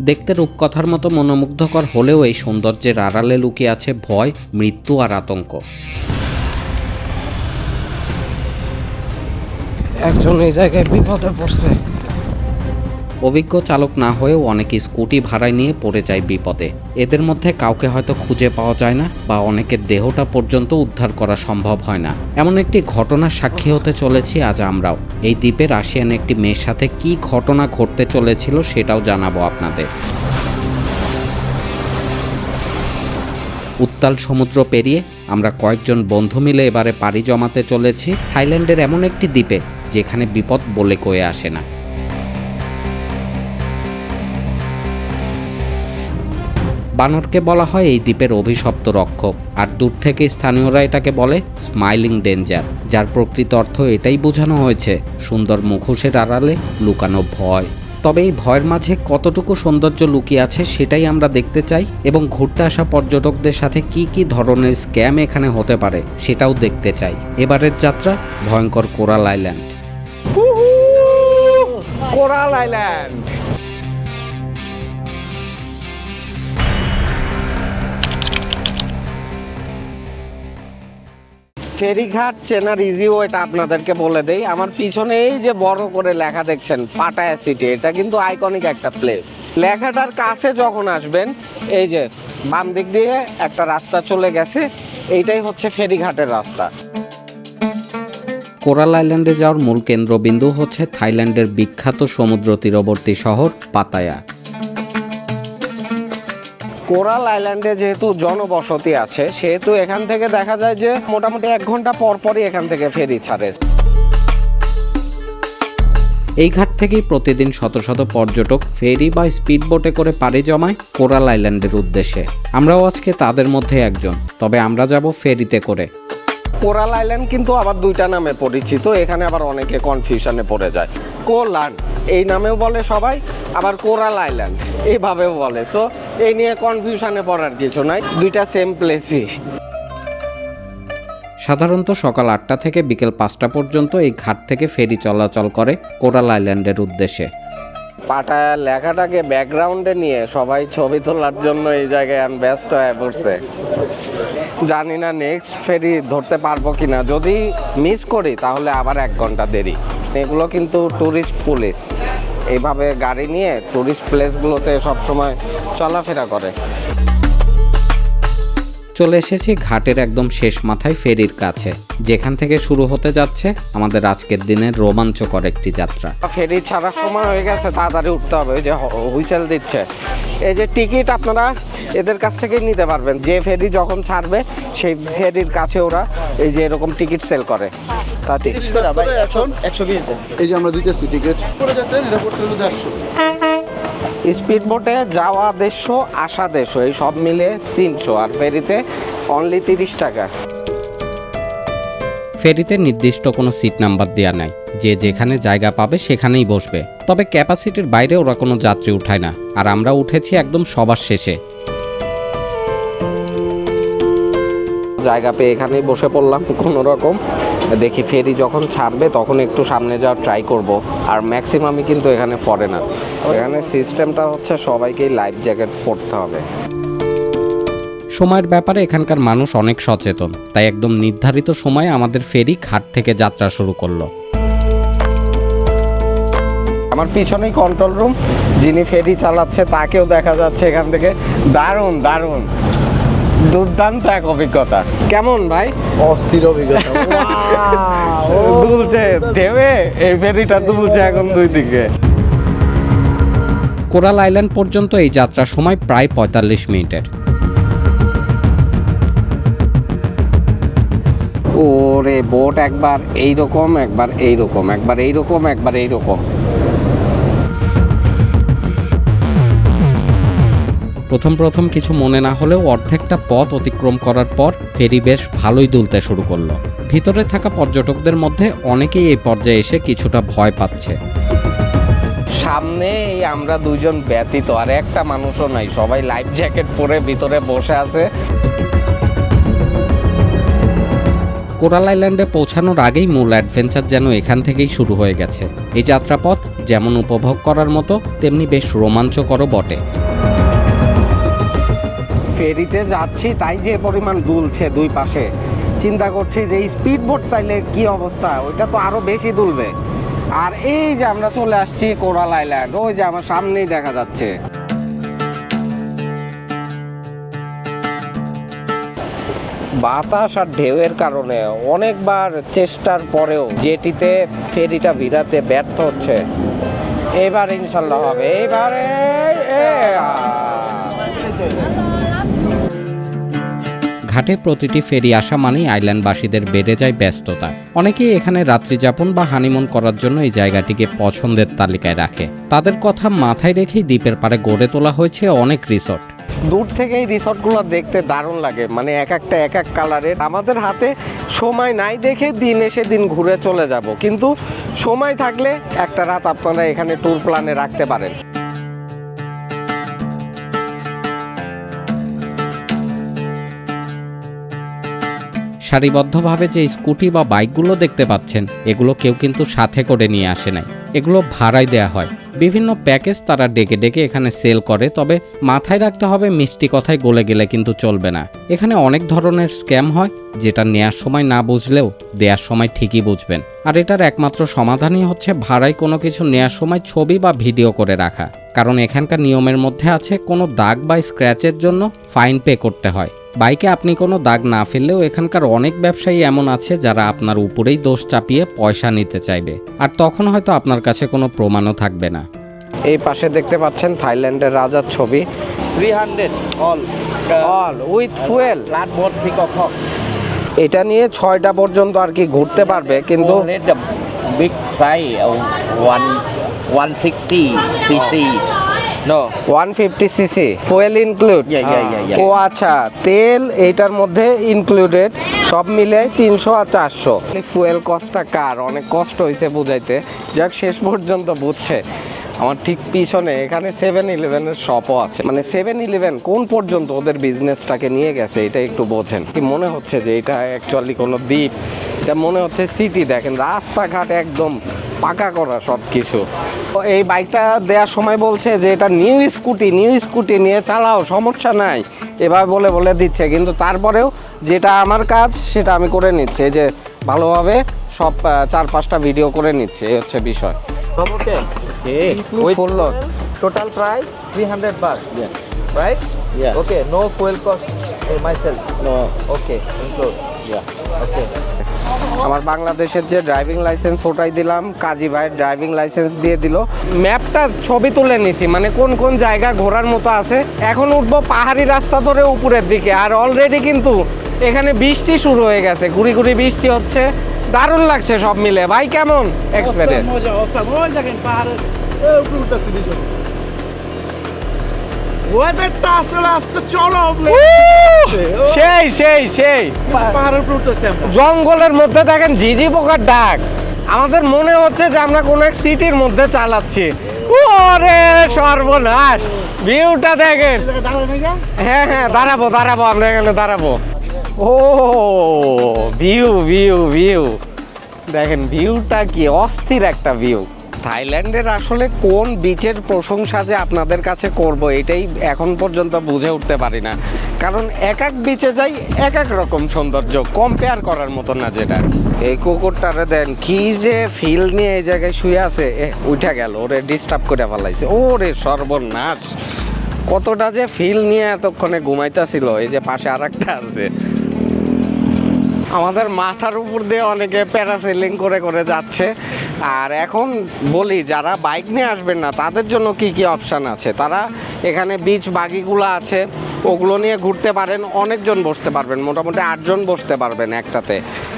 দেখতে রূপকথার মতো মনোমুগ্ধকর হলেও এই সৌন্দর্যের আড়ালে লুকিয়ে আছে ভয়, মৃত্যু আর আতঙ্ক। একজন এই জায়গায় বিপদে পড়ছে। অভিজ্ঞ চালক না হয়েও অনেকে স্কুটি ভাড়ায় নিয়ে পড়ে যায় বিপদে। এদের মধ্যে কাউকে হয়তো খুঁজে পাওয়া যায় না বা অনেকের দেহটা পর্যন্ত উদ্ধার করা সম্ভব হয় না। এমন একটি ঘটনার সাক্ষী হতে চলেছি আজ আমরাও। এই দ্বীপে রাশিয়ান একটি মেয়ের সাথে কি ঘটনা ঘটতে চলেছিল সেটাও জানাব আপনাদের। উত্তাল সমুদ্র পেরিয়ে আমরা কয়েকজন বন্ধু মিলে এবারে পাড়ি জমাতে চলেছি থাইল্যান্ডের এমন একটি দ্বীপে, যেখানে বিপদ বলে কয়ে আসে না। বানরকে বলা হয় এই দ্বীপের অভিশপ্ত রক্ষক। আর দূর থেকে স্থানীয়রা এটাকে বলে স্মাইলিং ডেঞ্জার, যার প্রকৃত অর্থ এটাই বোঝানো হয়েছে, সুন্দর মুখোশের আড়ালে লুকানো ভয়। তবে এই ভয়ের মাঝে কতটুকু সৌন্দর্য লুকিয়ে আছে সেটাই আমরা দেখতে চাই এবং ঘুরতে আসা পর্যটকদের সাথে কি কি ধরনের স্ক্যাম এখানে হতে পারে সেটাও দেখতে চাই। এবারের যাত্রা ভয়ঙ্কর কোরাল আইল্যান্ড। Coral island. ফেরিঘাট চেনার ইজিও এটা আপনাদেরকে বলে দেই। আমার পিছনে এই যে বড় করে লেখা দেখছেন, পাটায়া সিটি এটা কিন্তু আইকনিক একটা প্লেস লেখাটার কাছে যখন আসবেন, এই যে বাম দিক দিয়ে একটা রাস্তা চলে গেছে, এইটাই হচ্ছে ফেরিঘাটের রাস্তা। কোরাল আইল্যান্ডে যাওয়ার মূল কেন্দ্রবিন্দু হচ্ছে থাইল্যান্ডের বিখ্যাত সমুদ্র তীরবর্তী শহর পাতায়া। কোরাল আইল্যান্ডে যেহেতু জনবসতি আছে সেহেতু এখান থেকে দেখা যায় যে মোটামুটি এক ঘণ্টা পর পরই এখান থেকে ফেরি ছাড়ে। এই ঘাট থেকেই প্রতিদিন শত শত পর্যটক ফেরি বা স্পিড বোটে করে পাড়ি জমায় কোরাল আইল্যান্ডের উদ্দেশ্যে। আমরাও আজকে তাদের মধ্যে একজন তবে আমরা যাব ফেরিতে করে। কোরাল আইল্যান্ড কিন্তু আবার দুইটা নামে পরিচিত এখানে আবার অনেকে কনফিউশনে পড়ে যায়। কোল্যান্ড এই নামেও বলে সবাই, আবার কোরাল আইল্যান্ড এইভাবেও বলে। সো এই নিয়ে কনফিউশনে পড়ার কিছু নাই, দুইটা সেম প্লেসই সাধারণত সকাল আটটা থেকে বিকেল পাঁচটা পর্যন্ত এই ঘাট থেকে ফেরি চলাচল করে কোরাল আইল্যান্ডের উদ্দেশ্যে। পাটায়া লেখাটাকে ব্যাকগ্রাউন্ডে নিয়ে সবাই ছবি তোলার জন্য এই জায়গায় আমি ব্যস্ত হয়ে পড়ছে। জানি না নেক্সট ফেরি ধরতে পারব কি না যদি মিস করি, তাহলে আবার এক ঘণ্টা দেরি। এগুলো কিন্তু ট্যুরিস্ট পুলিশ এইভাবে গাড়ি নিয়ে ট্যুরিস্ট প্লেসগুলোতে সবসময় চলাফেরা করে। চলে এসেছি ঘাটের একদম শেষ মাথায় ফেরির কাছে। যেখান থেকে শুরু হতে যাচ্ছে আমাদের আজকের দিনের রোমাঞ্চকর একটি যাত্রা। ফেরি ছাড়ার সময় হয়ে গেছে তাড়াতাড়ি উঠতে হবে ওই যে হুইসেল দিচ্ছে। এই যে টিকিট আপনারা এদের কাছ থেকেই নিতে পারবেন। যে ফেরি যখন ছাড়বে সেই ফেরির কাছে ওরা এই যে এরকম টিকিট সেল করে। তা ঠিক। এখন একশো বিশ এই যে আমরা দিতেছি টিকিট। করে এটা পড়তে হলো দেড়শো স্পিড বোটে যাওয়া দেড়শো আসা দেড়শো এই সব মিলে তিনশো আর ফেরিতে অনলি তিরিশ টাকা। ফেরিতে নির্দিষ্ট কোনো সিট নাম্বার দেওয়া নাই। যে যেখানে জায়গা পাবে সেখানেই বসবে। তবে ক্যাপাসিটির বাইরে ওরা কোনো যাত্রী উঠায় না। আর আমরা উঠেছি একদম সবার শেষে। জায়গা পেয়ে এখানেই বসে পড়লাম কোনো রকম দেখি ফেরি যখন ছাড়বে তখন একটু সামনে যাওয়ার ট্রাই করব। আর ম্যাক্সিমামই কিন্তু এখানে ফরেনার এখানে সিস্টেমটা হচ্ছে সবাইকেই লাইফ জ্যাকেট পরতে হবে। সময়ের ব্যাপারে এখানকার মানুষ অনেক সচেতন। তাই একদম নির্ধারিত সময়ে আমাদের ফেরি ঘাট থেকে যাত্রা শুরু করল। আমার পিছনেই কন্ট্রোল রুম যিনি ফেরি চালাচ্ছে তাকেও দেখা যাচ্ছে এখান থেকে। দারুণ দারুণ। দুর্দান্ত এক অভিজ্ঞতা। কেমন ভাই? অস্থির অভিজ্ঞতা। দুলছে ঢেউয়ে এই ফেরিটা দুলছে এখন দুই দিকে। কোরাল আইল্যান্ড পর্যন্ত এই যাত্রার সময় প্রায় পঁয়তাল্লিশ মিনিটের। ওরে বোট একবার এই রকম একবার এই রকম একবার এইরকম একবার এই প্রথম প্রথম কিছু মনে না হলেও অর্ধেকটা পথ অতিক্রম করার পর ফেরি বেশ ভালোই দুলতে শুরু করল। ভিতরে থাকা পর্যটকদের মধ্যে অনেকেই এই পর্যায়ে এসে কিছুটা ভয় পাচ্ছে। সামনে এই আমরা দুইজন ব্যতীত আর একটা মানুষও নাই সবাই লাইফ জ্যাকেট পরে ভিতরে বসে আছে। কোরাল আইল্যান্ডে পৌঁছানোর আগেই মূল অ্যাডভেঞ্চার যেন এখান থেকেই শুরু হয়ে গেছে। এই যাত্রাপথ যেমন উপভোগ করার মতো তেমনি বেশ রোমাঞ্চকরও বটে। ফেরিতে যাচ্ছি, তাই যে পরিমাণ দুলছে দুই পাশে। চিন্তা করছি যে স্পিড বোট তাইলে কি অবস্থা? ওইটা তো আরও বেশি দুলবে। আর এই যে আমরা চলে আসছি কোরাল আইল্যান্ড, ওই যে আমার সামনেই দেখা যাচ্ছে। বাতাস আর ঢেউয়ের কারণে অনেকবার চেষ্টার পরেও জেটিতে ফেরিটা ভিড়াতে ব্যর্থ হচ্ছে। এবার ইনশাল্লাহ হবে, এবারে ঘাটে প্রতিটি ফেরি আসা মানেই আইল্যান্ডবাসীদের বেড়ে যায় ব্যস্ততা। অনেকেই এখানে রাত্রিযাপন বা হানিমুন করার জন্য এই জায়গাটিকে পছন্দের তালিকায় রাখে। তাদের কথা মাথায় রেখেই দ্বীপের পাড়ে গড়ে তোলা হয়েছে অনেক রিসর্ট। দূর থেকে এই রিসর্টগুলো দেখতে দারুণ লাগে মানে এক একটা, এক এক কালারের। আমাদের হাতে সময় নাই দেখে দিন এসে দিন ঘুরে চলে যাব, কিন্তু সময় থাকলে একটা রাত আপনারা এখানে ট্যুর প্ল্যানে রাখতে পারেন। সারিবদ্ধভাবে যে স্কুটি বা বাইকগুলো দেখতে পাচ্ছেন, এগুলো কেউ কিন্তু সাথে করে নিয়ে আসে নাই। এগুলো ভাড়ায় দেয়া হয়। বিভিন্ন প্যাকেজ তারা ডেকে ডেকে এখানে সেল করে, তবে মাথায় রাখতে হবে মিষ্টি কথায় গলে গেলে কিন্তু চলবে না। এখানে অনেক ধরনের স্ক্যাম হয়, যেটা নেয়ার সময় না বুঝলেও দেওয়ার সময় ঠিকই বুঝবেন। আর এটার একমাত্র সমাধানই হচ্ছে ভাড়ায় কোনো কিছু নেয়ার সময় ছবি বা ভিডিও করে রাখা। কারণ এখানকার নিয়মের মধ্যে আছে, কোনো দাগ বা স্ক্র্যাচের জন্য ফাইন পে করতে হয়। বাইকে আপনি কোনো দাগ না ফেললেও এখানকার অনেক ব্যবসায়ী এমন আছে যারা আপনার উপরেই দোষ চাপিয়ে পয়সা নিতে চাইবে। আর তখন হয়তো আপনার কাছে কোনো প্রমাণও থাকবে না। এই পাশে দেখতে পাচ্ছেন থাইল্যান্ডের রাজার ছবি। Three hundred all with fuel. এটা নিয়ে ছয়টা পর্যন্ত আর কি ঘুরতে পারবে কিন্তু Only the big size, uh, one, 160 cc. One fifty CC fuel include. ও আচ্ছা তেল এইটার মধ্যে ইনক্লুডেড সব মিলে তিনশো আর চারশো। ফুয়েল কস্টটা কার? অনেক কষ্ট হয়েছে বুঝাইতে। যাক শেষ পর্যন্ত বুঝছে। আমার ঠিক পিছনে এখানে সেভেন ইলেভেনের শপও আছে। মানে সেভেন ইলেভেন কোন পর্যন্ত ওদের বিজনেসটাকে নিয়ে গেছে এটা একটু বোঝেন। কি মনে হচ্ছে যে এটা অ্যাকচুয়ালি কোনো দ্বীপ? এটা মনে হচ্ছে সিটি দেখেন রাস্তাঘাট একদম পাকা করা সব কিছু এই বাইকটা দেওয়ার সময় বলছে যে এটা নিউ স্কুটি নিউ স্কুটি নিয়ে চালাও সমস্যা নাই এভাবে বলে বলে দিচ্ছে কিন্তু তারপরেও যেটা আমার কাজ সেটা আমি করে নিচ্ছি এই যে ভালোভাবে সব চার পাঁচটা ভিডিও করে নিচ্ছে এই হচ্ছে বিষয় Okay. Okay. ওই full load Total price 300 baht. Yeah. Right? Yeah. Okay. No fuel cost uh, myself. No. Okay. আমার বাংলাদেশের যে ড্রাইভিং লাইসেন্স ওটাই দিলাম। কাজী ভাইয়ের ড্রাইভিং লাইসেন্স দিয়ে দিল। ম্যাপটা ছবি তুলে নিছি মানে কোন কোন জায়গা ঘোরার মতো আছে। এখন উঠবো পাহাড়ি রাস্তা ধরে উপরের দিকে, আর অলরেডি কিন্তু এখানে বৃষ্টি শুরু হয়ে গেছে ঘুরি ঘুরি বৃষ্টি হচ্ছে। দারুণ লাগছে সব মিলে। ভাই, কেমন? এক্সপেরিয়েন্স মজা দেখেন পাহাড়ের ওয়েদারটা আসলে আজকে চলো সেই সেই সেই। পাহাড়ের উপরে উঠতেছি জঙ্গলের মধ্যে দেখেন ঝিঝি পোকার ডাক। আমাদের মনে হচ্ছে যে আমরা কোনো এক সিটির মধ্যে চালাচ্ছি। ওরে সর্বনাশ। ভিউটা দেখেন? হ্যাঁ হ্যাঁ দাঁড়াবো দাঁড়াবো আমরা এখানে দাঁড়াবো। ও ভিউ ভিউ ভিউ। দেখেন ভিউটা কি অস্থির একটা ভিউ। থাইল্যান্ডের আসলে কোন বিচের প্রশংসা যে আপনাদের কাছে করব, এটাই এখন পর্যন্ত বুঝে উঠতে পারি না। কারণ এক এক বিচে যাই এক এক রকম সৌন্দর্য কম্পেয়ার করার মতো না যেটা। এই কুকুরটারে দেন, কি যে ফিল নিয়ে এই জায়গায় শুয়ে আছে উঠা গেল, ওরে ডিস্টার্ব করে ফেলাইছে। ওরে সর্বনাশ! কতটা যে ফিল নিয়ে এতক্ষণে ঘুমাইতেছিল, এই যে পাশে আর একটা আছে। আমাদের মাথার উপর দিয়ে অনেকে প্যারাসেলিং করে করে যাচ্ছে। আর এখন বলি, যারা বাইক নিয়ে আসবেন না, তাদের জন্য কি কি অপশান আছে? তারা এখানে বিচ বাগিগুলো আছে, ওগুলো নিয়ে ঘুরতে পারেন, অনেকজন বসতে পারবেন, মোটামুটি আটজন বসতে পারবেন একটাতে।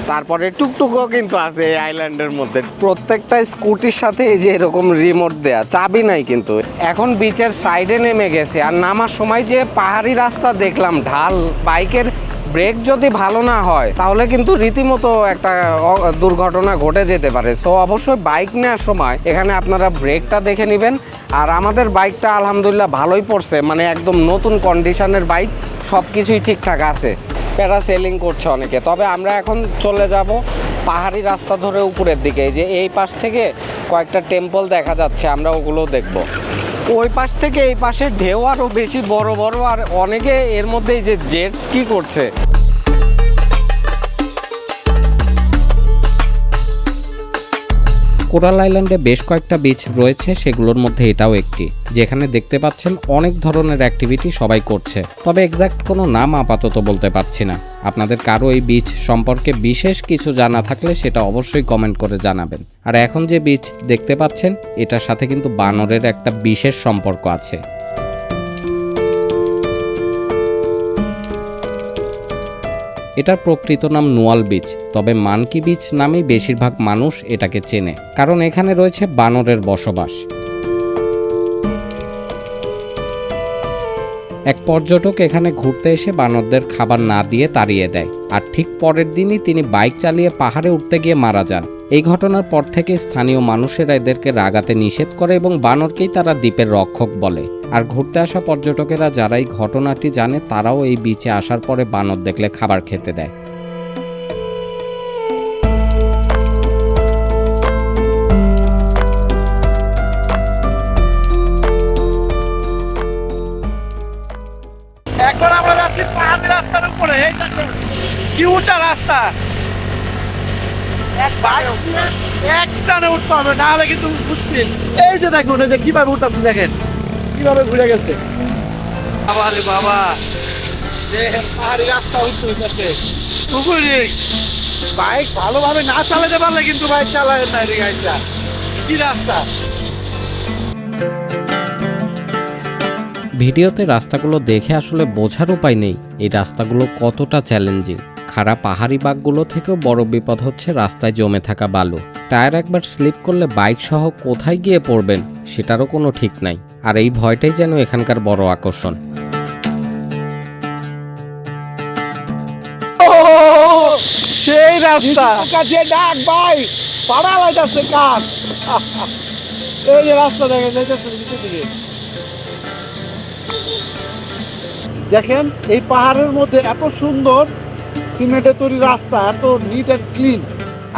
তারপরে টুকটুকও কিন্তু আছে এই আইল্যান্ডের মধ্যে। প্রত্যেকটা স্কুটির সাথে এই যে এরকম রিমোট দেয়া, চাবি নাই কিন্তু। এখন বিচের সাইডে নেমে গেছে, আর নামার সময় যে পাহাড়ি রাস্তা দেখলাম, ঢাল, বাইকের ব্রেক যদি ভালো না হয়, তাহলে কিন্তু রীতিমতো একটা দুর্ঘটনা ঘটে যেতে পারে। সো অবশ্যই বাইক নেওয়ার সময় এখানে আপনারা ব্রেকটা দেখে নেবেন। আর আমাদের বাইকটা আলহামদুলিল্লাহ ভালোই পড়ছে। মানে একদম নতুন কন্ডিশনের বাইক সব কিছুই ঠিকঠাক আছে। প্যারা সেলিং করছে অনেকে। তবে আমরা এখন চলে যাব পাহাড়ি রাস্তা ধরে উপরের দিকে। যে এই পাশ থেকে কয়েকটা টেম্পল দেখা যাচ্ছে, আমরা ওগুলো দেখব। ওই পাশ থেকে এই পাশে ঢেউ আরও বেশি বড় বড়, আর অনেকে এর মধ্যে যে জেটস কি করছে? কোরাল আইল্যান্ডে বেশ কয়েকটা বিচ রয়েছে, সেগুলোর মধ্যে এটাও একটি, যেখানে দেখতে পাচ্ছেন অনেক ধরনের অ্যাক্টিভিটি সবাই করছে। তবে এক্স্যাক্ট কোনো নাম আপাতত বলতে পারছি না। আপনাদের কারও এই বিচ সম্পর্কে বিশেষ কিছু জানা থাকলে সেটা অবশ্যই কমেন্ট করে জানাবেন। আর এখন যে বিচ দেখতে পাচ্ছেন, এটার সাথে কিন্তু বানরের একটা বিশেষ সম্পর্ক আছে। এটার প্রকৃত নাম নোয়াল বীচ, তবে মানকি বীচ নামেই বেশিরভাগ মানুষ এটাকে চেনে, কারণ এখানে রয়েছে বানরের বসবাস। এক পর্যটক এখানে ঘুরতে এসে বানরদের খাবার না দিয়ে তাড়িয়ে দেয়, আর ঠিক পরের দিনই তিনি বাইক চালিয়ে পাহাড়ে উঠতে গিয়ে মারা যান। এই ঘটনার পর থেকে স্থানীয় মানুষেরা এদেরকে রাগাতে নিষেধ করে এবং বানরকেই তারা দ্বীপের রক্ষক বলে। আর ঘুরতে আসা পর্যটকেরা যারা এই ঘটনাটি জানে, তারাও এই বিচে আসার পরে বানর দেখলে খাবার খেতে দেয়। এক বাইক দিয়ে এক টানে উঠতে হবে না হলে কিন্তু মুশকিল। এই যে দেখুন এই যে কীভাবে উঠতে দেখেন কীভাবে ঘুরে গেছে। বাবা রে বাবা। যে পাহাড়ি রাস্তা উঠতে হইতেছে। বাইক ভালোভাবে না চালাতে পারলে কিন্তু বাইক চালায় না রে গাইছা কি রাস্তা? ভিডিওতে রাস্তাগুলো দেখে আসলে বোঝার উপায় নেই এই রাস্তাগুলো কতটা চ্যালেঞ্জিং খারাপ পাহাড়ি বাঘগুলো থেকেও বড় বিপদ হচ্ছে রাস্তায় জমে থাকা বালু। টায়ার একবার স্লিপ করলে বাইক সহ কোথায় গিয়ে পড়বেন সেটারও কোনো ঠিক নাই। আর এই ভয়টাই যেন এখানকার বড় আকর্ষণ। সেই রাস্তা। কাছে ডাক ভাই পাড়া লাইতাছে কাজ এই যে রাস্তা দেখে যাইতেছে দিকে। দেখেন এই পাহাড়ের মধ্যে এত সুন্দর সিমেন্টের তৈরি রাস্তা এত নিট অ্যান্ড ক্লিন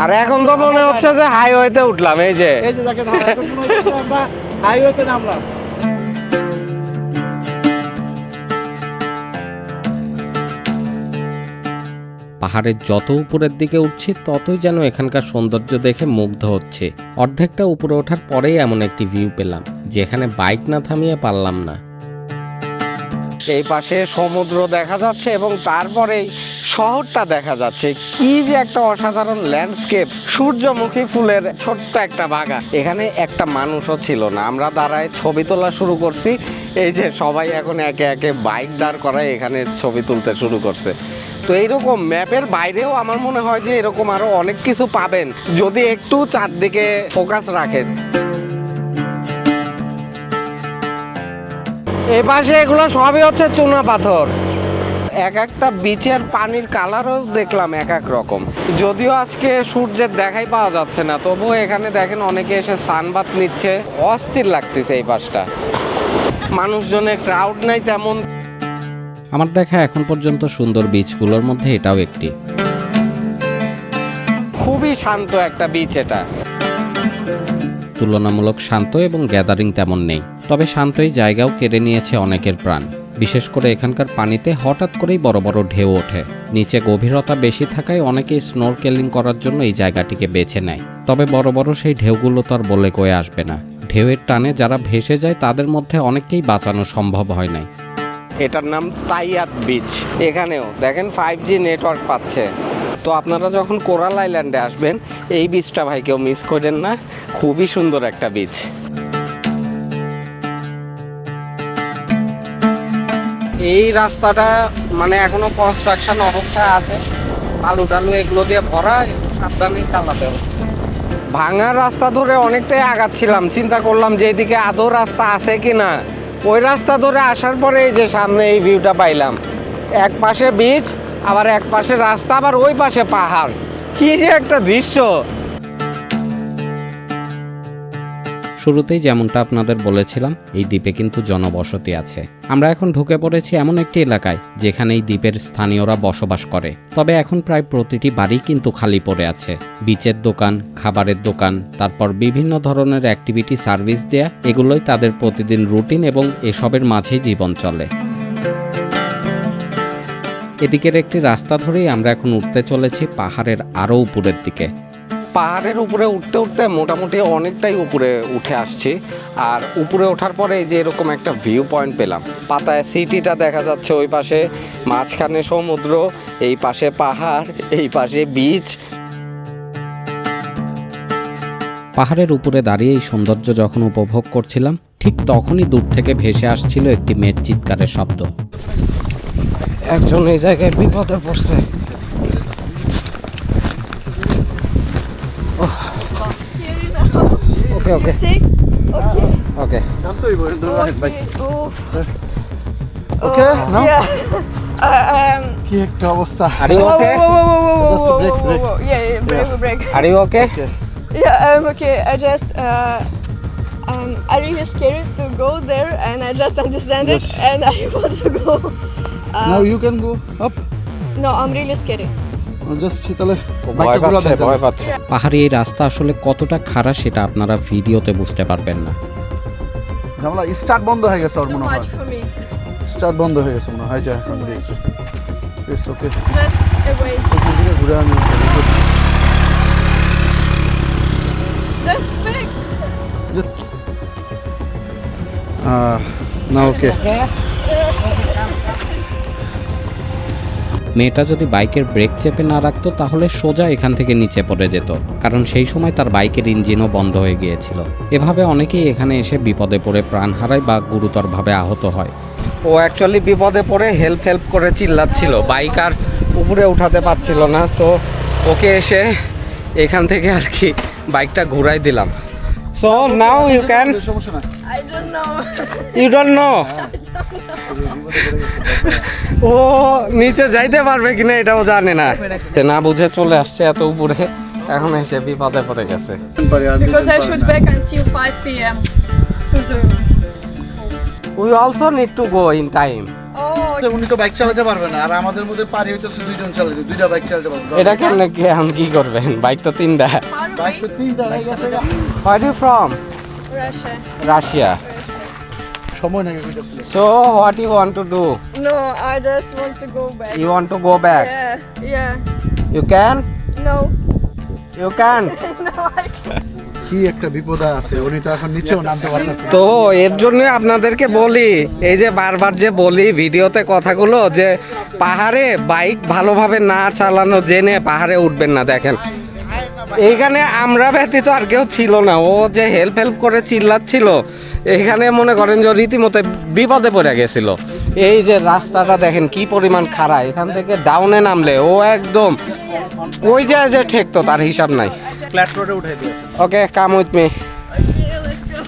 আর এখন তো মনে হচ্ছে যে হাইওয়েতে উঠলাম এই যে। এই যে দেখেন আমরা হাইওয়েতে নামলাম। পাহাড়ের যত উপরের দিকে উঠছি ততই যেন এখানকার সৌন্দর্য দেখে মুগ্ধ হচ্ছে। অর্ধেকটা উপরে ওঠার পরেই এমন একটি ভিউ পেলাম যেখানে বাইক না থামিয়ে পারলাম না। এই পাশে সমুদ্র দেখা যাচ্ছে এবং তারপরেই শহরটা দেখা যাচ্ছে। কি যে একটা অসাধারণ ল্যান্ডস্কেপ সূর্যমুখী ফুলের ছোট্ট একটা বাগান। এখানে একটা মানুষও ছিল না। আমরা দাঁড়ায় ছবি তোলা শুরু করছি। এই যে সবাই এখন একে একে বাইক দাঁড় করায় এখানে ছবি তুলতে শুরু করছে। তো এইরকম ম্যাপের বাইরেও আমার মনে হয় যে এরকম আরও অনেক কিছু পাবেন। যদি একটু চারদিকে ফোকাস রাখেন। এই পাশে এগুলো সবই হচ্ছে চুনা পাথর। এক একটা বিচের পানির কালারও দেখলাম এক এক রকম। যদিও আজকে সূর্যের দেখাই পাওয়া যাচ্ছে না তবুও এখানে দেখেন অনেকে এসে সানবাত নিচ্ছে। অস্থির লাগতেছে এই পাশটা। মানুষজনের ক্রাউড নাই তেমন। আমার দেখা এখন পর্যন্ত সুন্দর বিচগুলোর মধ্যে এটাও একটি। খুবই শান্ত একটা বিচ এটা। তুলনামূলক শান্ত এবং গ্যাদারিং তেমন নেই। তবে শান্ত এই জায়গাও কেড়ে নিয়েছে অনেকের প্রাণ। বিশেষ করে এখানকার পানিতে হঠাৎ করেই বড় বড় ঢেউ ওঠে। নিচে গভীরতা বেশি থাকায় অনেকেই স্নোরকেলিং করার জন্য এই জায়গাটিকে বেছে নেয়। তবে বড় বড় সেই ঢেউগুলো তো আর বলে কয়ে আসবে না। ঢেউয়ের টানে যারা ভেসে যায় তাদের মধ্যে অনেককেই বাঁচানো সম্ভব হয় নাই। এটার নাম তাইয়াত বিচ এখানেও দেখেন ফাইভ জি নেটওয়ার্ক পাচ্ছে। তো আপনারা যখন কোরাল আইল্যান্ডে আসবেন, এই বিচটা ভাই কেউ মিস করেন না। খুবই সুন্দর একটা বিচ এই রাস্তাটা মানে এখনও কনস্ট্রাকশন অবস্থায় আছে। আলু টালু এগুলো দিয়ে ভরা সাবধানে চালাতে হচ্ছে ভাঙা রাস্তা ধরে অনেকটাই আগাচ্ছিলাম, চিন্তা করলাম যে এদিকে আদৌ রাস্তা আছে কি না ওই রাস্তা ধরে আসার পরে এই যে সামনে এই ভিউটা পাইলাম। এক পাশে বিচ আবার এক পাশে রাস্তা, আবার ওই পাশে পাহাড়। কি যে একটা দৃশ্য! শুরুতেই যেমনটা আপনাদের বলেছিলাম, এই দ্বীপে কিন্তু জনবসতি আছে। আমরা এখন ঢুকে পড়েছি এমন একটি এলাকায়, যেখানে এই দ্বীপের স্থানীয়রা বসবাস করে। তবে এখন প্রায় প্রতিটি বাড়ি কিন্তু খালি পড়ে আছে। বিচের দোকান, খাবারের দোকান, তারপর বিভিন্ন ধরনের অ্যাক্টিভিটি সার্ভিস দেয়া, এগুলোই তাদের প্রতিদিন রুটিন এবং এসবের মাঝেই জীবন চলে। এদিকের একটি রাস্তা ধরেই আমরা এখন উঠতে চলেছি পাহাড়ের আরও উপরের দিকে। পাহাড়ের উপরে উঠতে উঠতে মোটামুটি অনেকটাই উপরে উঠে আসছি। আর উপরে ওঠার পরে এই যে এরকম একটা ভিউ পয়েন্ট পেলাম। পাতায় সিটিটা দেখা যাচ্ছে ওই পাশে মাঝখানে সমুদ্র এই পাশে পাহাড় এই পাশে বিচ পাহাড়ের উপরে দাঁড়িয়ে এই সৌন্দর্য যখন উপভোগ করছিলাম ঠিক তখনই দূর থেকে ভেসে আসছিল একটি মেয়ের চিৎকারের শব্দ। একজন এই জায়গায় বিপদে পড়ছে। ওকে ওকে Take. Okay. ওকে Okay. Oh. ওকে নাও Yeah. Uh, um. কি একটা অবস্থা are you Whoa, okay whoa, whoa, whoa, whoa, whoa, Just whoa, a break, whoa, break. whoa, whoa. Yeah, yeah, break, Yeah. break. Are you okay okay Yeah, um, okay. I just, uh, um, I really scared to go there, and I just understand Yes. it, and I want to go. Uh, now you can go up no, I'm really scared. Just তাহলে পাহাড়ি এই রাস্তা আসলে কতটা খারাপ সেটা আপনারা ভিডিওতে বুঝতে পারবেন না। ঝামেলা স্টার্ট বন্ধ হয়ে গেছে ওর মনে হয়. স্টার্ট বন্ধ হয়ে গেছে মনে হয়। যা এখন দেখছি ইটস ওকে ঘুরে আমি না ওকে মেয়েটা যদি বাইকের ব্রেক চেপে না রাখতো, তাহলে সোজা এখান থেকে নিচে পড়ে যেত, কারণ সেই সময় তার বাইকের ইঞ্জিনও বন্ধ হয়ে গিয়েছিল। এভাবে অনেকেই এখানে এসে বিপদে পড়ে প্রাণ হারায় বা গুরুতরভাবে আহত হয়। ও অ্যাকচুয়ালি বিপদে পড়ে হেল্প হেল্প করে চিল্লাচ্ছিল। বাইক আর উপরে উঠাতে পারছিল না সো ওকে এসে এখান থেকে আর কি বাইকটা ঘুরাই দিলাম। সো নাও ইউ ক্যান সমস্যা না. ইউ ডোন্ট নো ও নিচে যাইতে পারবে কিনা এটাও জানে না। সে না বুঝে চলে আসছে এত উপরে। এখন এসে বিপদে পড়ে গেছে। Because I should back until 5 p.m. to the. We also need to go in time Oh, উনি তো বাইক চালাতে পারবে না। আর আমাদের মধ্যে পারি হইতেছে দুইজন চালাতে। দুইটা বাইক চালাতে পারবে। এটা কেমনে কি এখন কি করবেন? বাইক তো তিনটা। বাইক তো তিনটা হয়ে গেছে। What you from Russia. Russia সময় নাকি কইতাছিল so what you want do No, I just want to go back. You want to go back Yeah, yeah. You can No, you can no, I can't. কি একটা বিপদে আছে উনি তো এখন নিচেও নামতে পারতেছে তো এর জন্য আপনাদেরকে বলি এই যে বারবার যে বলি ভিডিওতে কথাগুলো যে পাহাড়ে বাইক ভালোভাবে না চালানো জেনে পাহাড়ে উঠবেন না দেখেন। এইখানে আমরা ব্যতীত আর কেউ ছিল না ও যে হেল্প হেল্প করে চিল্লাচ্ছিল এখানে মনে করেন যে রীতিমতো বিপদে পড়ে গেছিল এই যে রাস্তাটা দেখেন কি পরিমাণ খাড়া এখান থেকে ডাউনে নামলে ও একদম কই যায় যে ঠেকতো তার হিসাব নাই okay come with me Yeah, let's go.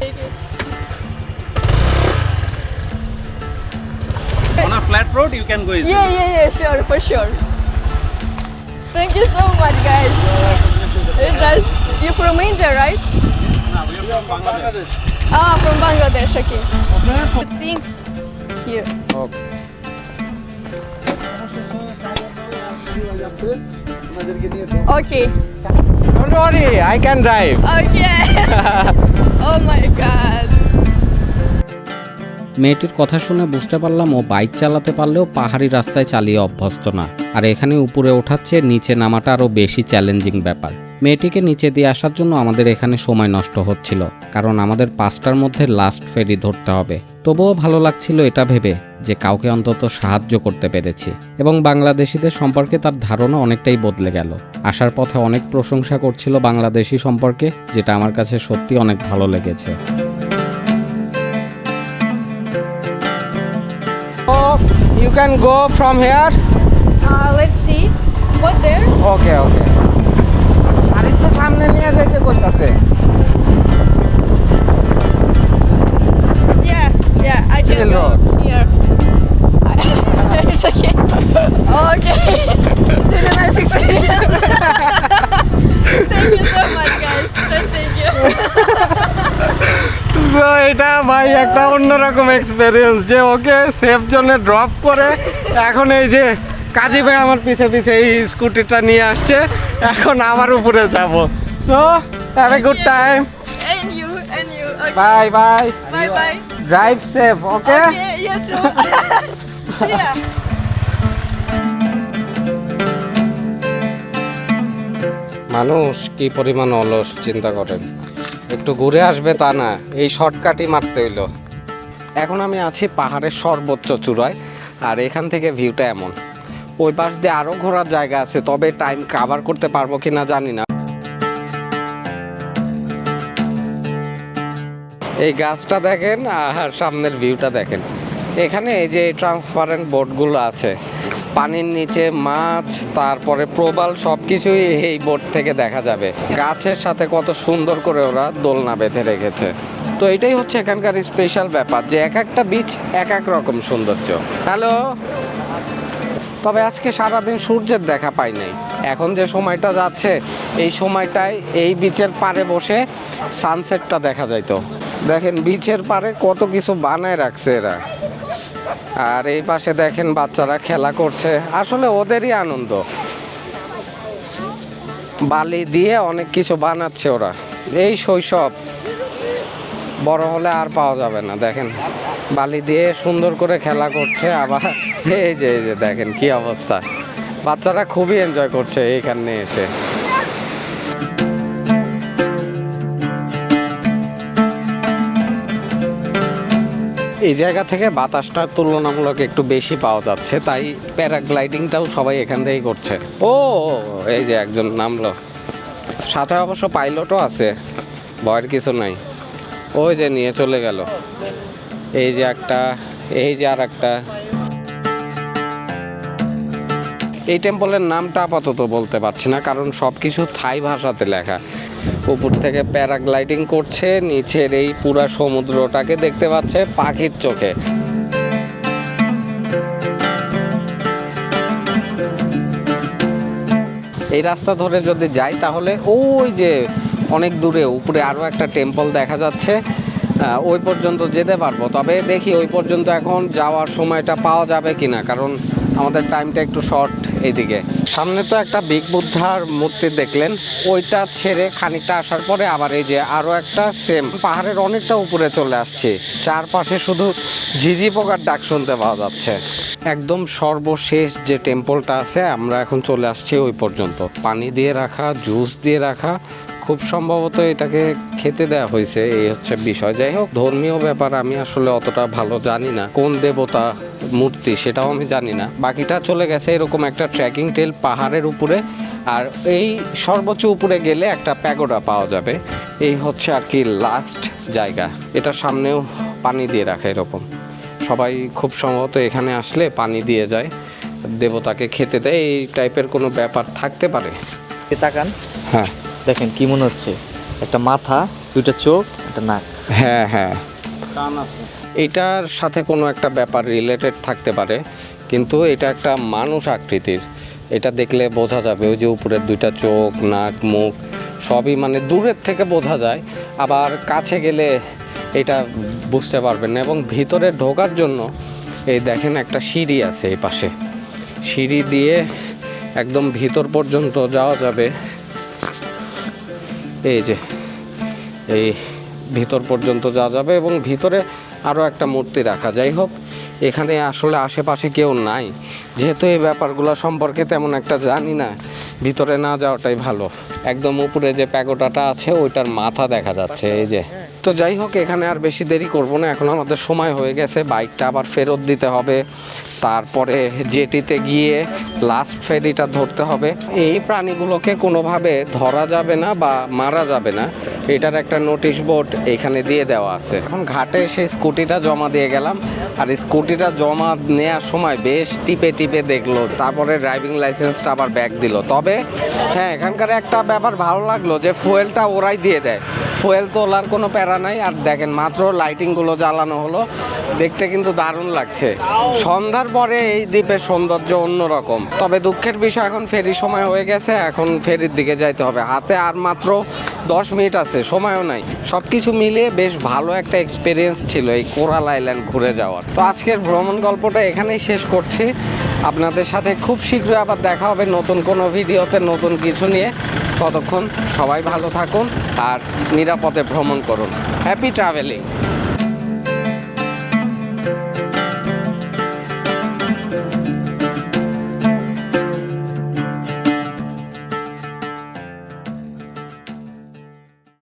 Take it. On a flat road, you can go easily. Yeah, yeah, yeah, sure, for sure. Thank you so much, guys. It's just you're from India, right? No, we are from Bangladesh. Ah, from Bangladesh. Okay. okay. Things here. Okay. Okay. Don't worry, I can drive. Okay. oh my god. মেয়েটির কথা শুনে বুঝতে পারলাম ও bike চালাতে পারলেও পাহাড়ি রাস্তায় চালিয়ে অভ্যস্ত না। আর এখানে উপরে ওঠাচ্ছে, নিচে নামাটা আরও বেশি চ্যালেঞ্জিং ব্যাপার। মেয়েটিকে নিচে দিয়ে আসার জন্য আমাদের এখানে সময় নষ্ট হচ্ছিল, কারণ আমাদের পাঁচটার মধ্যে লাস্ট ফেরি ধরতে হবে। তবুও ভালো লাগছিল এটা ভেবে যে কাউকে অন্তত সাহায্য করতে পেরেছি। এবং বাংলাদেশিদের সম্পর্কে তার ধারণা অনেকটাই বদলে গেল। আসার পথে অনেক প্রশংসা করছিল বাংলাদেশি সম্পর্কে, যেটা আমার কাছে সত্যি অনেক ভালো লেগেছে। You can go from here Uh, let's see. What there? Okay okay আরেকটু সামনে নিয়ে যাইতে করতেছে Yeah, yeah, I can Still go road. here. it's okay. Okay. it's been a nice experience. Thank you so much, guys. Thank you. তো এটা ভাই একটা অন্যরকম এক্সপিরিয়েন্স যে ওকে সেফ জোনে ড্রপ করে এখন এই যে কাজী ভাই আমার পিছে পিছে এই স্কুটিটা নিয়ে আসছে এখন আবার উপরে যাব so have a good time. Bye bye. Drive safe okay. See ya. মানুষ কি পরিমাণ অলস চিন্তা করেন একটু ঘুরে আসবে তা না, এই শর্টকাটই মারতে হইল। এখন আমি আছি পাহাড়ের সর্বোচ্চ চূড়ায়, আর এখান থেকে ভিউটা এমন। ওই পাশ দিয়ে আরও ঘোরার জায়গা আছে, তবে টাইম কাভার করতে পারব কিনা জানি না। এই গাছটা দেখেন আর সামনের ভিউটা দেখেন। এখানে এই যে ট্রান্সপারেন্ট বোটগুলো আছে পানির নিচে মাছ, তারপরে প্রবাল সব কিছুই এই বোট থেকে দেখা যাবে। গাছের সাথে কত সুন্দর করে ওরা দোলনা বেঁধে রেখেছে। তো এটাই হচ্ছে এখানকার স্পেশাল ব্যাপার, যে এক একটা বিচ এক এক রকম সৌন্দর্য। হ্যালো তবে আজকে সারাদিন সূর্যের দেখা পাই নাই। এখন যে সময়টা যাচ্ছে, এই সময়টায় এই বিচের পাড়ে বসে সানসেটটা দেখা যাইতো। দেখেন বিচের পাড়ে কত কিছু বানায় রাখছে এরা। আর এই পাশে দেখেন বাচ্চারা খেলা করছে। আসলে ওদেরই আনন্দ। বালি দিয়ে অনেক কিছু বানাচ্ছে ওরা। এই শৈশব বড় হলে আর পাওয়া যাবে না, দেখেন। বালি দিয়ে সুন্দর করে খেলা করছে, আবার এই যে এই যে দেখেন কি অবস্থা। বাচ্চারা খুবই এনজয় করছে এইখানে এসে। এই জায়গা থেকে বাতাসটা তুলনামূলক একটু বেশি পাওয়া যাচ্ছে, তাই প্যারাগ্লাইডিংটাও সবাই এখান থেকেই করছে। ও, এই যে একজন নামলো। সাথে অবশ্য পাইলটও আছে, ভয়ের কিছু নাই। ওই যে নিয়ে চলে গেল। এই যে একটা, এই যে আর একটা। এই টেম্পলের নামটা আপাতত বলতে পারছি না, কারণ সব কিছু থাই ভাষাতে লেখা। উপর থেকে প্যারাগ্লাইডিং করছে, নিচের এই পুরা সমুদ্রটাকে দেখতে পাচ্ছে পাখির চোখে। এই রাস্তা ধরে যদি যাই, তাহলে ওই যে অনেক দূরে, উপরে আরও একটা টেম্পল দেখা যাচ্ছে। ওই পর্যন্ত যেতে পারব। তবে দেখি ওই পর্যন্ত এখন যাওয়ার সময়টা পাওয়া যাবে কিনা, কারণ আমাদের টাইমটা একটু শর্ট এইদিকে। সামনে তো একটা বিগ বুদ্ধার মূর্তি দেখলেন, ওইটা ছেড়ে খানিকটা আসার পরে আবার এই যে আরও একটা সেম পাহাড়ের অনেকটা উপরে চলে আসছে। চারপাশে শুধু ঝিঝি পোকার ডাক শুনতে পাওয়া যাচ্ছে। একদম সর্বশেষ যে টেম্পলটা আছে, আমরা এখন চলে আসছি ওই পর্যন্ত। পানি দিয়ে রাখা জুস দিয়ে রাখা খুব সম্ভবত এটাকে খেতে দেওয়া হয়েছে এই হচ্ছে বিষয়। যাই হোক ধর্মীয় ব্যাপার আমি আসলে অতটা ভালো জানি না। কোন দেবতা মূর্তি সেটাও আমি জানি না। বাকিটা চলে গেছে এরকম একটা ট্রেকিং টেল পাহাড়ের উপরে। আর এই সর্বোচ্চ উপরে গেলে একটা প্যাগোডা পাওয়া যাবে। এই হচ্ছে আর কি লাস্ট জায়গা। এটা সামনেও পানি দিয়ে রাখা এরকম। সবাই খুব সম্ভবত এখানে আসলে পানি দিয়ে যায় দেবতাকে খেতে দেয়। এই টাইপের কোনো ব্যাপার থাকতে পারে? তাকান। হ্যাঁ। দেখেন কি মনে হচ্ছে? একটা মাথা দুইটা চোখ একটা নাক। হ্যাঁ হ্যাঁ। এটার সাথে কোনো একটা ব্যাপার রিলেটেড থাকতে পারে কিন্তু এটা একটা মানুষ আকৃতির। এটা দেখলে বোঝা যাবে ওই যে উপরের দুইটা চোখ নাক মুখ সবই মানে দূরের থেকে বোঝা যায়। আবার কাছে গেলে এটা বুঝতে পারবেন না এবং ভিতরে ঢোকার জন্য এই দেখেন একটা সিঁড়ি আছে এই পাশে। সিঁড়ি দিয়ে একদম ভিতর পর্যন্ত যাওয়া যাবে। এই যে, এই ভিতর পর্যন্ত যা যাবে এবং ভিতরে আরও একটা মূর্তি রাখা। যাই হোক, এখানে আসলে আশেপাশে কেউ নাই। যেহেতু এই ব্যাপারগুলো সম্পর্কে তেমন একটা জানি না। ভিতরে না যাওয়াটাই ভালো। একদম উপরে যে প্যাগোটাটা আছে, ওইটার মাথা দেখা যাচ্ছে, এই যে। তো যাই হোক, এখানে আর বেশি দেরি করব না। এখন আমাদের সময় হয়ে গেছে, বাইকটা আবার ফেরত দিতে হবে। তারপরে জেটিতে গিয়ে লাস্ট ফেরিটা ধরতে হবে। এই প্রাণীগুলোকে কোনোভাবে ধরা যাবে না বা মারা যাবে না। এটার একটা নোটিশ বোর্ড এখানে দিয়ে দেওয়া আছে। এখন ঘাটে সেই স্কুটিটা জমা দিয়ে গেলাম। আর স্কুটিটা জমা নেওয়ার সময় বেশ টিপে টিপে দেখল। তারপরে ড্রাইভিং লাইসেন্সটা আবার ব্যাক দিল। তবে হ্যাঁ এখানকার একটা ব্যাপার ভালো লাগল যে ফুয়েলটা ওরাই দিয়ে দেয়। ফুয়েল তোলার কোনো প্যারা নাই। আর দেখেন, মাত্র লাইটিংগুলো জ্বালানো হলো। দেখতে কিন্তু দারুণ লাগছে। সন্ধ্যার পরে এই দ্বীপের সৌন্দর্য অন্যরকম। তবে দুঃখের বিষয়, এখন ফেরির সময় হয়ে গেছে। এখন ফেরির দিকে যাইতে হবে। হাতে আর মাত্র দশ মিনিট আছে, সময়ও নাই। সব কিছু মিলিয়ে বেশ ভালো একটা এক্সপিরিয়েন্স ছিল এই কোরাল আইল্যান্ড ঘুরে যাওয়ার। তো আজকের ভ্রমণ গল্পটা এখানেই শেষ করছি। আপনাদের সাথে খুব শীঘ্রই আবার দেখা হবে নতুন কোনো ভিডিওতে, নতুন কিছু নিয়ে। ততক্ষণ সবাই ভালো থাকুন আর নিরাপদে ভ্রমণ করুন। Happy travelling